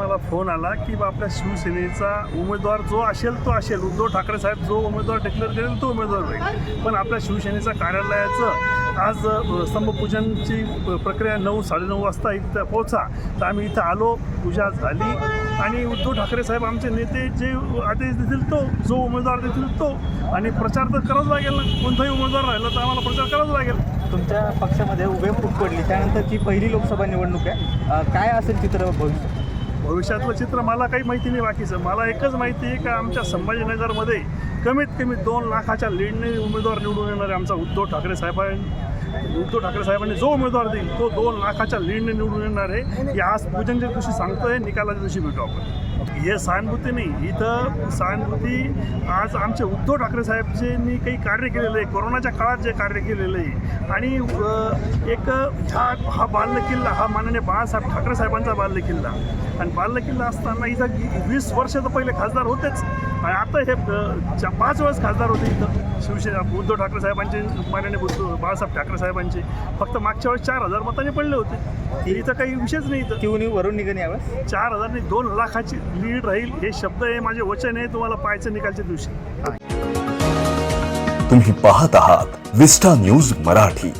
मला फोन आला की बा आपल्या शिवसेनेचा उमेदवार जो असेल तो असेल. उद्धव ठाकरे साहेब जो उमेदवार डिक्लेअर करेल तो उमेदवार होईल. पण आपल्या शिवसेनेच्या कार्यालयाचं आज स्तंभपूजनची प्रक्रिया नऊ साडेनऊ वाजता इथं पोहोचा. तर आम्ही इथं आलो पूजा झाली आणि उद्धव ठाकरे साहेब आमचे नेते जे आदेश देतील तो जो उमेदवार देतील तो. आणि प्रचार तर करावाच लागेल ना. कोणताही उमेदवार राहिला तर आम्हाला प्रचार करावाच लागेल. तुमच्या पक्षामध्ये उभे फूट पडली त्यानंतरची पहिली लोकसभा निवडणूक आहे. काय असेल चित्र भविष्य भविष्यातलं चित्र मला काही माहिती नाही बाकीचं. मला एकच माहिती आहे का आमच्या संभाजीनगरमध्ये कमीत कमी दोन लाखाच्या लीडने उमेदवार निवडून येणार आहे आमचा उद्धव ठाकरे साहेबांनी. उद्धव ठाकरे साहेबांनी जो उमेदवार देईल तो दोन लाखाच्या लीडने निवडून येणार आहे. की आज पूजनच्या दिवशी सांगतोय निकालाच्या दिवशी भेटू आपण. हे सहानुभूती नाही. इथं सहानुभूती आज आमचे उद्धव ठाकरे साहेबजींनी काही कार्य केलेलं आहे. कोरोनाच्या काळात जे कार्य केलेलं आहे. आणि एक हा हा बाल्य किल्ला हा माननीय बाळासाहेब ठाकरे साहेबांचा बाल्य किल्ला आणि बाल्य किल्ला असताना इथं वीस वर्ष तर पहिले खासदार होतेच. आणि आता हे पाच वेळेस खासदार होते इथं. शिवसेना उद्धव ठाकरे साहेबांचे माननीय उद्धव बाळासाहेब ठाकरे साहेबांचे. फक्त मागच्या वेळेस चार हजार मतांनी पडले होते. इथं काही विषयच नाही इथं. वरून निघून यावं चार हजार नाही दोन लाखाची. लीड राहील हे शब्द आहे माझे वचन आहे तुम्हाला पाहायचं निकालच्या दिवशी. तुम्ही पाहत आहात विस्टा न्यूज मराठी.